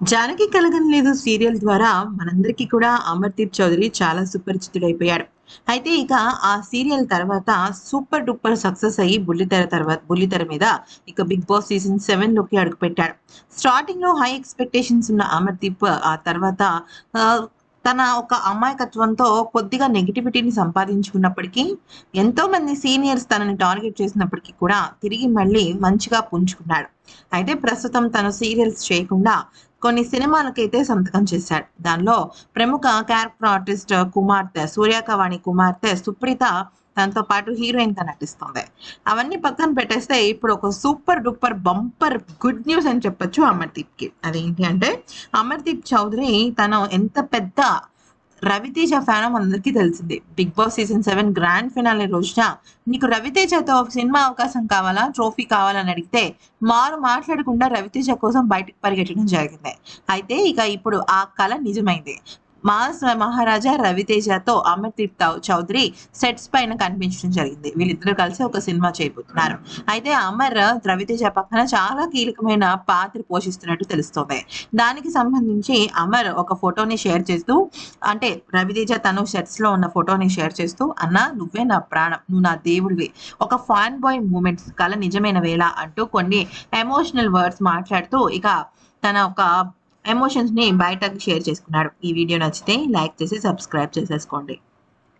జానకి కలగం లేదు సీరియల్ ద్వారా మనందరికీ కూడా అమర్దీప్ చౌదరి చాలా సుపరిచితుడైపోయాడు. అయితే ఇక ఆ సీరియల్ తర్వాత సూపర్ డూపర్ సక్సెస్ అయ్యి బుల్లితెర తర్వాత బుల్లితెర మీద ఇక బిగ్ బాస్ సీజన్ సెవెన్లోకి అడుగుపెట్టాడు. స్టార్టింగ్లో హై ఎక్స్పెక్టేషన్స్ ఉన్న అమర్దీప్ ఆ తర్వాత తన ఒక అమాయకత్వంతో కొద్దిగా నెగిటివిటీని సంపాదించుకున్నప్పటికీ ఎంతో మంది సీనియర్స్ తనని టార్గెట్ చేసినప్పటికీ కూడా తిరిగి మళ్ళీ మంచిగా పుంజుకున్నాడు. అయితే ప్రస్తుతం తను సీరియల్స్ చేయకుండా కొన్ని సినిమాలకైతే సంతకం చేశాడు. దానిలో ప్రముఖ క్యారెక్టర్ ఆర్టిస్ట్ కుమార్తె సూర్యకవాణి కుమార్తె సుప్రీత తనతో పాటు హీరోయిన్గా నటిస్తుంది. అవన్నీ పక్కన పెట్టేస్తే ఇప్పుడు ఒక super duper bumper good news అని చెప్పొచ్చు అమర్దీప్కి అదేంటి అంటే అమర్దీప్ చౌదరి తను ఎంత పెద్ద రవితేజ ఫ్యాన్ మనందరికీ తెలిసింది. Bigg Boss season seven grand finale రోజున నీకు రవితేజతో సినిమా అవకాశం కావాలా ట్రోఫీ కావాలని అడిగితే మారు మాట్లాడకుండా రవితేజ కోసం బయటకు పరిగెట్టడం జరిగింది. అయితే ఇక ఇప్పుడు ఆ కళ నిజమైంది. మాస్ మహారాజా రవితేజతో అమర్దీప్ తౌ- చౌదరి సెట్స్ పైన కనిపించడం జరిగింది. వీళ్ళిద్దరూ కలిసి ఒక సినిమా చేయబోతున్నారు. అయితే అమర్ రవితేజ పక్కన చాలా కీలకమైన పాత్ర పోషిస్తున్నట్టు తెలుస్తోంది. దానికి సంబంధించి అమర్ ఒక ఫోటోని షేర్ చేస్తూ అంటే రవితేజ తను షర్ట్స్లో ఉన్న ఫోటోని షేర్ చేస్తూ అన్న నువ్వే నా ప్రాణం. నువ్వు నా దేవుడివి. ఒక ఫాన్ బాయ్ మూమెంట్స్ కల నిజమైన వేళ అంటూ కొన్ని ఎమోషనల్ వర్డ్స్ మాట్లాడుతూ ఇక తన ఒక ఎమోషన్స్ని బయటకు షేర్ చేసుకున్నాడు. ఈ వీడియో నచ్చితే లైక్ చేసి సబ్స్క్రైబ్ చేసేసుకోండి.